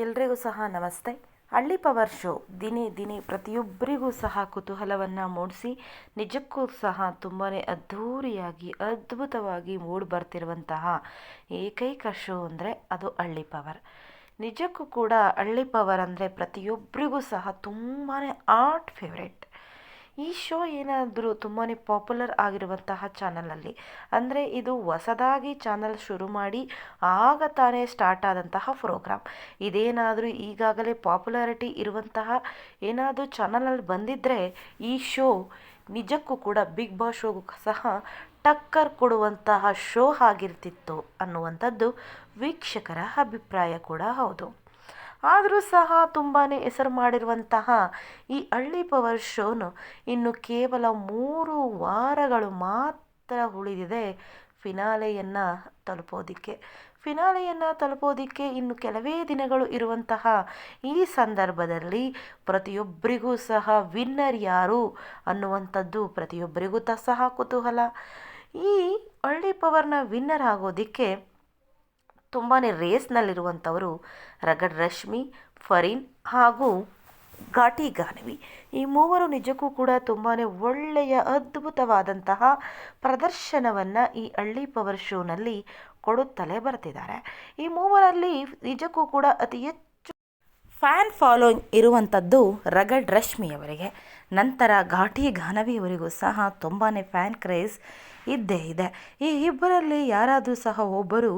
ಎಲ್ರಿಗೂ ಸಹ ನಮಸ್ತೆ. ಹಳ್ಳಿ ಪವರ್ ಶೋ ದಿನೇ ದಿನೇ ಪ್ರತಿಯೊಬ್ಬರಿಗೂ ಸಹ ಕುತೂಹಲವನ್ನು ಮೂಡಿಸಿ, ನಿಜಕ್ಕೂ ಸಹ ತುಂಬಾ ಅದ್ಧೂರಿಯಾಗಿ, ಅದ್ಭುತವಾಗಿ ಮೂಡಿ ಬರ್ತಿರುವಂತಹ ಏಕೈಕ ಶೋ ಅಂದರೆ ಅದು ಹಳ್ಳಿ ಪವರ್. ನಿಜಕ್ಕೂ ಕೂಡ ಹಳ್ಳಿ ಪವರ್ ಅಂದರೆ ಪ್ರತಿಯೊಬ್ಬರಿಗೂ ಸಹ ತುಂಬಾ ಆರ್ಟ್ ಫೇವ್ರೆಟ್. ಈ ಶೋ ಏನಾದರೂ ತುಂಬಾ ಪಾಪ್ಯುಲರ್ ಆಗಿರುವಂತಹ ಚಾನಲಲ್ಲಿ, ಅಂದರೆ ಇದು ಹೊಸದಾಗಿ ಚಾನಲ್ ಶುರು ಮಾಡಿ ಆಗ ತಾನೇ ಸ್ಟಾರ್ಟ್ ಆದಂತಹ ಪ್ರೋಗ್ರಾಮ್ ಇದೇನಾದರೂ ಈಗಾಗಲೇ ಪಾಪ್ಯುಲಾರಿಟಿ ಇರುವಂತಹ ಏನಾದರೂ ಚಾನಲಲ್ಲಿ ಬಂದಿದ್ದರೆ ಈ ಶೋ ನಿಜಕ್ಕೂ ಕೂಡ ಬಿಗ್ ಬಾಸ್ ಶೋಗೂ ಸಹ ಟಕ್ಕರ್ ಕೊಡುವಂತಹ ಶೋ ಆಗಿರ್ತಿತ್ತು ಅನ್ನುವಂಥದ್ದು ವೀಕ್ಷಕರ ಅಭಿಪ್ರಾಯ ಕೂಡ ಹೌದು. ಆದರೂ ಸಹ ತುಂಬಾ ಹೆಸರು ಮಾಡಿರುವಂತಹ ಈ ಹಳ್ಳಿ ಪವರ್ ಶೋನು ಇನ್ನು ಕೇವಲ ಮೂರು ವಾರಗಳು ಮಾತ್ರ ಉಳಿದಿದೆ ಫಿನಾಲೆಯನ್ನು ತಲುಪೋದಕ್ಕೆ. ಫಿನಾಲೆಯನ್ನು ತಲುಪೋದಕ್ಕೆ ಇನ್ನು ಕೆಲವೇ ದಿನಗಳು ಇರುವಂತಹ ಈ ಸಂದರ್ಭದಲ್ಲಿ ಪ್ರತಿಯೊಬ್ಬರಿಗೂ ಸಹ ವಿನ್ನರ್ ಯಾರು ಅನ್ನುವಂಥದ್ದು ಪ್ರತಿಯೊಬ್ಬರಿಗೂ ತ, ಸಹ ಕುತೂಹಲ. ಈ ಹಳ್ಳಿ ಪವರ್ನ ವಿನ್ನರ್ ಆಗೋದಕ್ಕೆ ತುಂಬಾ ರೇಸ್ನಲ್ಲಿರುವಂಥವರು ರಗಡ್ ರಶ್ಮಿ, ಫರೀನ್ ಹಾಗೂ ಘಾಟಿ ಗಾನವಿ. ಈ ಮೂವರು ನಿಜಕ್ಕೂ ಕೂಡ ತುಂಬಾ ಒಳ್ಳೆಯ ಅದ್ಭುತವಾದಂತಹ ಪ್ರದರ್ಶನವನ್ನು ಈ ಹಳ್ಳಿ ಪವರ್ ಶೋನಲ್ಲಿ ಕೊಡುತ್ತಲೇ ಬರ್ತಿದ್ದಾರೆ. ಈ ಮೂವರಲ್ಲಿ ನಿಜಕ್ಕೂ ಕೂಡ ಅತಿ ಹೆಚ್ಚು ಫ್ಯಾನ್ ಫಾಲೋಯಿಂಗ್ ಇರುವಂಥದ್ದು ರಗಡ್ ರಶ್ಮಿಯವರಿಗೆ ನಂತರ ಘಾಟಿ ಗಾನವಿಯವರಿಗೂ ಸಹ ತುಂಬಾ ಫ್ಯಾನ್ ಕ್ರೇಜ್ ಇದ್ದೇ ಇದೆ. ಈ ಇಬ್ಬರಲ್ಲಿ ಯಾರಾದರೂ ಸಹ ಒಬ್ಬರು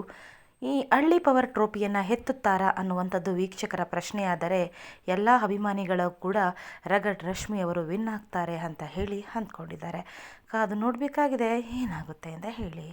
ಈ ಹಳ್ಳಿ ಪವರ್ ಟ್ರೋಫಿಯನ್ನು ಎತ್ತುತ್ತಾರಾ ಅನ್ನುವಂಥದ್ದು ವೀಕ್ಷಕರ ಪ್ರಶ್ನೆಯಾದರೆ ಎಲ್ಲ ಅಭಿಮಾನಿಗಳು ಕೂಡ ರಗಡ್ ರಶ್ಮಿಯವರು ವಿನ್ ಆಗ್ತಾರೆ ಅಂತ ಹೇಳಿ ಅಂದ್ಕೊಂಡಿದ್ದಾರೆ. ಅದು ನೋಡಬೇಕಾಗಿದೆ, ಏನಾಗುತ್ತೆ ಅಂತ ಹೇಳಿ.